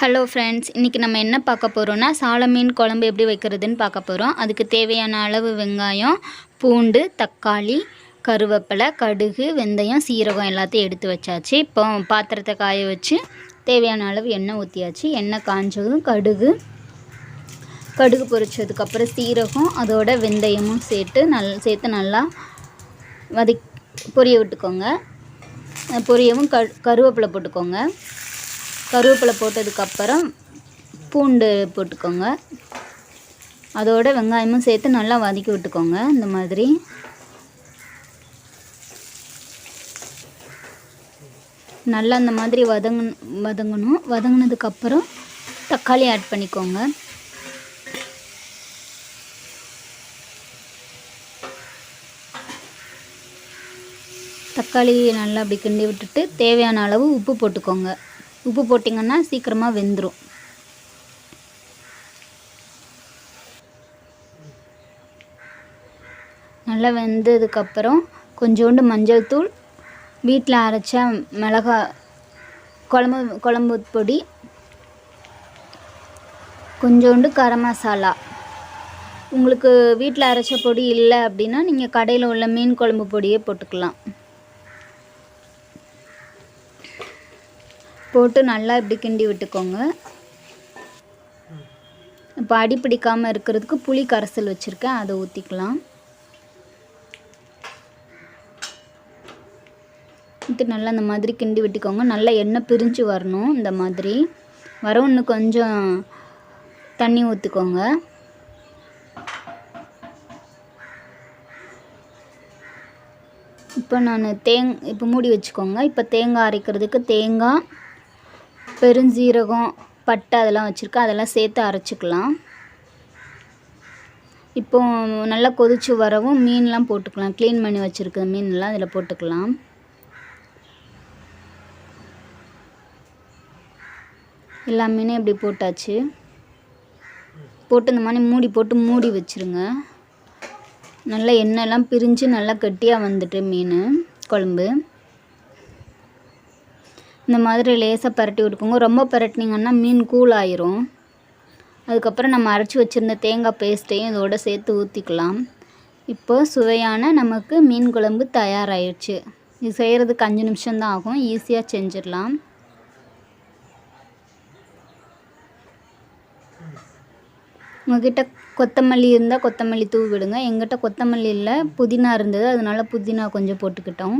Hello friends இன்றைக்கி நம்ம என்ன பார்க்க போகிறோன்னா சால மீன் குழம்பு எப்படி வைக்கிறதுன்னு பார்க்க போகிறோம் அதுக்கு தேவையான அளவு வெங்காயம் பூண்டு தக்காளி கருவேப்பிலை கடுகு வெந்தயம் சீரகம் எல்லாத்தையும் எடுத்து வச்சாச்சு. இப்போ பாத்திரத்தை காய வச்சு தேவையான அளவு எண்ணெய் ஊற்றியாச்சு எண்ணெய் காஞ்சதும் கடுகு. கடுகு பொரிச்சதுக்கப்புறம் சீரகம் அதோட வெந்தயமும் சேர்த்து நல் சேர்த்து நல்லா வதக் பொரிய விட்டுக்கோங்க. பொரியவும் க கருவேப்பிலை போட்டுக்கோங்க. கருவேப்பிலை போட்டதுக்கப்புறம் பூண்டு போட்டுக்கோங்க. அதோட வெங்காயமும் சேர்த்து நல்லா வதக்கி விட்டுக்கோங்க இந்த மாதிரி. நல்லா இந்த மாதிரி வதங்க வதங்கணும். வதங்கினதுக்கப்புறம் தக்காளி ஆட் பண்ணிக்கோங்க. தக்காளி நல்லா அப்படி கிண்டி விட்டுட்டு தேவையான அளவு உப்பு போட்டுக்கோங்க. உப்பு போட்டிங்கன்னா சீக்கிரமாக வெந்துடும் நல்லா வெந்ததுக்கப்புறம் கொஞ்சோண்டு மஞ்சள் தூள் வீட்டில் அரைச்ச மிளகா குழம்பு குழம்பு பொடி கொஞ்சோண்டு கரம் மசாலா. உங்களுக்கு வீட்டில் அரைச்ச பொடி இல்லை அப்படின்னா நீங்கள் கடையில் உள்ள மீன் குழம்பு பொடியே போட்டுக்கலாம். போட்டு நல்லா இப்படி கிண்டி விட்டுக்கோங்க. இப்போ அடி பிடிக்காமல் இருக்கிறதுக்கு புளி கரைசல் வச்சுருக்கேன். அதை ஊற்றிக்கலாம் இது நல்லா இந்த மாதிரி கிண்டி விட்டுக்கோங்க. நல்லா எண்ணெய் பிரிஞ்சு வரணும் இந்த மாதிரி. வர ஒன்று கொஞ்சம் தண்ணி ஊற்றிக்கோங்க இப்போ நான் தேங் இப்போ மூடி வச்சுக்கோங்க. இப்போ தேங்காய் அரைக்கிறதுக்கு தேங்காய் பெருஞ்சீரகம் பட்டை அதெல்லாம் வச்சுருக்கேன். அதெல்லாம் சேர்த்து அரைச்சிக்கலாம். இப்போ நல்லா கொதித்து வரவும் மீன்லாம் போட்டுக்கலாம். க்ளீன் பண்ணி வச்சுருக்க மீன்லாம் அதில் போட்டுக்கலாம். எல்லா மீனும் இப்படி போட்டாச்சு. போட்டு இந்த மாதிரி மூடி போட்டு மூடி வச்சுருங்க. நல்லா எண்ணெய்லாம் பிரிஞ்சு நல்லா கட்டியாக வந்துட்டு மீன் குழம்பு. இந்த மாதிரி லேசாக பரட்டி விட்டுக்கோங்க ரொம்ப பரட்டினீங்கன்னா மீன் கூல் ஆயிரும். அதுக்கப்புறம் நம்ம அரைச்சி வச்சுருந்த தேங்காய் பேஸ்ட்டையும் இதோட சேர்த்து ஊற்றிக்கலாம் இப்போ சுவையான நமக்கு மீன் குழம்பு தயாராகிடுச்சு இது செய்கிறதுக்கு அஞ்சு நிமிஷம்தான் ஆகும். ஈஸியாக செஞ்சிடலாம். உங்ககிட்ட கொத்தமல்லி இருந்தால் கொத்தமல்லி தூவி விடுங்க. எங்கிட்ட கொத்தமல்லி இல்லை புதினா இருந்தது அதனால புதினா கொஞ்சம் போட்டுக்கிட்டோம்.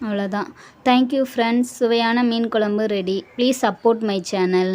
அவ்வளோதான் தேங்க்யூ ஃப்ரெண்ட்ஸ் சுவையான மீன் குழம்பு ready please support my channel